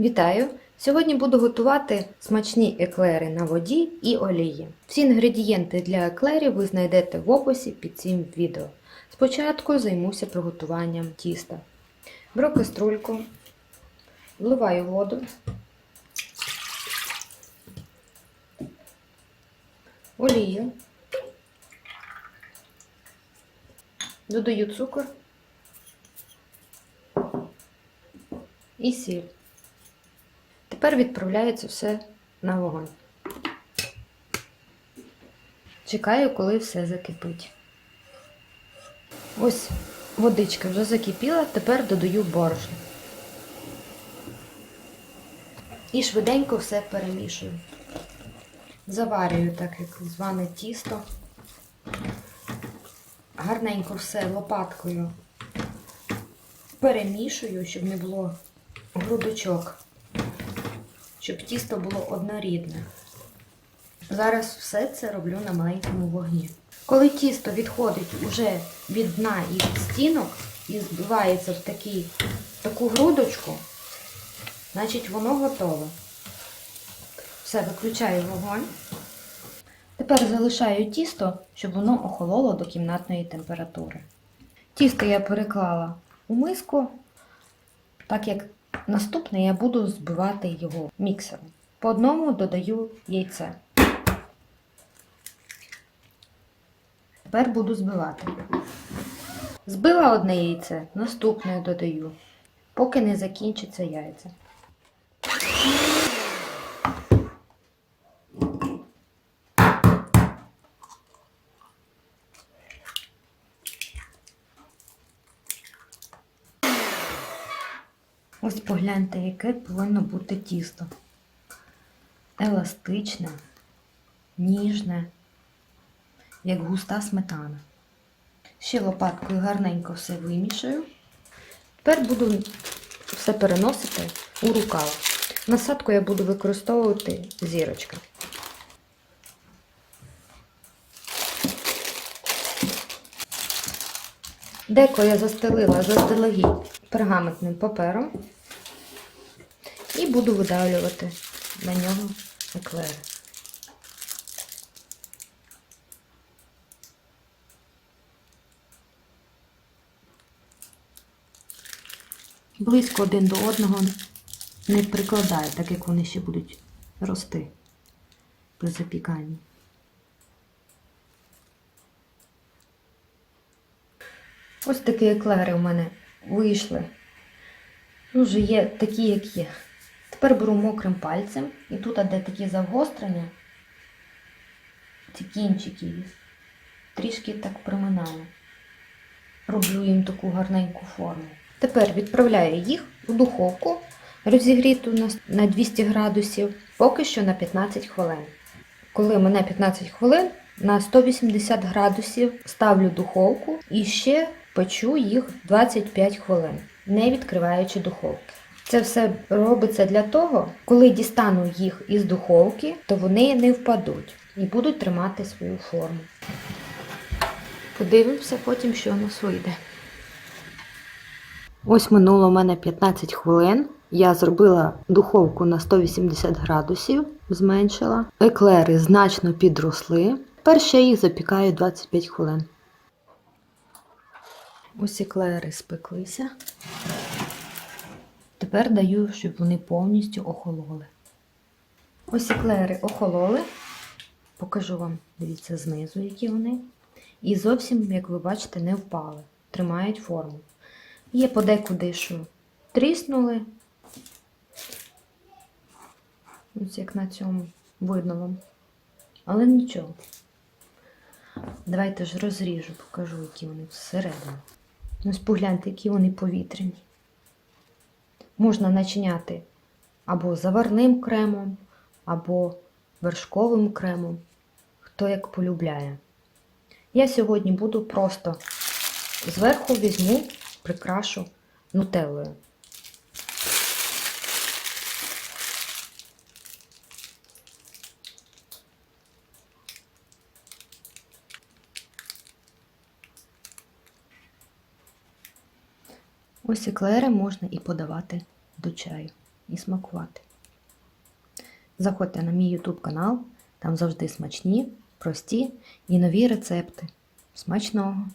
Вітаю! Сьогодні буду готувати смачні еклери на воді і олії. Всі інгредієнти для еклерів ви знайдете в описі під цим відео. Спочатку займуся приготуванням тіста. Беру каструльку, вливаю воду, олію, додаю цукор і сіль. Тепер відправляю це все на вогонь. Чекаю, коли все закипить. Ось водичка вже закипіла, тепер додаю борошно. І швиденько все перемішую. Заварюю так, як зване тісто. Гарненько все лопаткою перемішую, щоб не було грудочок щоб тісто було однорідне. Зараз все це роблю на маленькому вогні. Коли тісто відходить уже від дна і від стінок і збивається в такий, таку грудочку, значить воно готове. Все, виключаю вогонь. Тепер залишаю тісто, щоб воно охололо до кімнатної температури. Тісто я переклала у миску, так як Наступне я буду збивати його міксером. По одному додаю яйце. Тепер буду збивати. Збила одне яйце, наступне додаю, поки не закінчиться яйця. Ось погляньте, яке повинно бути тісто. Еластичне, ніжне, як густа сметана. Ще лопаткою гарненько все вимішаю. Тепер буду все переносити у рукав. Насадку я буду використовувати зірочка. Деко я застелила заздалегідь пергаментним папером і буду видавлювати на нього еклери. Близько один до одного не прикладаю, так як вони ще будуть рости при запіканні. Ось такі еклери у мене вийшли. Ну, вже є такі, як є. Тепер беру мокрим пальцем і тут, де такі завгострення, ці кінчики трішки так приминаю. Роблю їм таку гарненьку форму. Тепер відправляю їх у духовку, розігріту на 200 градусів, поки що на 15 хвилин. Коли мене 15 хвилин, на 180 градусів ставлю духовку і ще печу їх 25 хвилин, не відкриваючи духовки. Це все робиться для того, коли дістану їх із духовки, то вони не впадуть і будуть тримати свою форму. Подивимося потім, що у нас вийде. Ось минуло у мене 15 хвилин. Я зробила духовку на 180 градусів, зменшила. Еклери значно підросли. Тепер ще їх запікаю 25 хвилин. Ось еклери спеклися. Тепер даю, щоб вони повністю охололи. Ось еклери охололи. Покажу вам, дивіться, знизу, які вони. І зовсім, як ви бачите, не впали. Тримають форму. Є подекуди, що тріснули. Ось як на цьому видно вам. Але нічого. Давайте ж розріжу, покажу, які вони всередині. Ось погляньте, які вони повітряні. Можна начиняти або заварним кремом, або вершковим кремом, хто як полюбляє. Я сьогодні буду просто зверху візьму, прикрашу нутеллою. Ось еклери можна і подавати до чаю. і смакувати. Заходьте на мій YouTube канал, там завжди смачні, прості і нові рецепти. Смачного!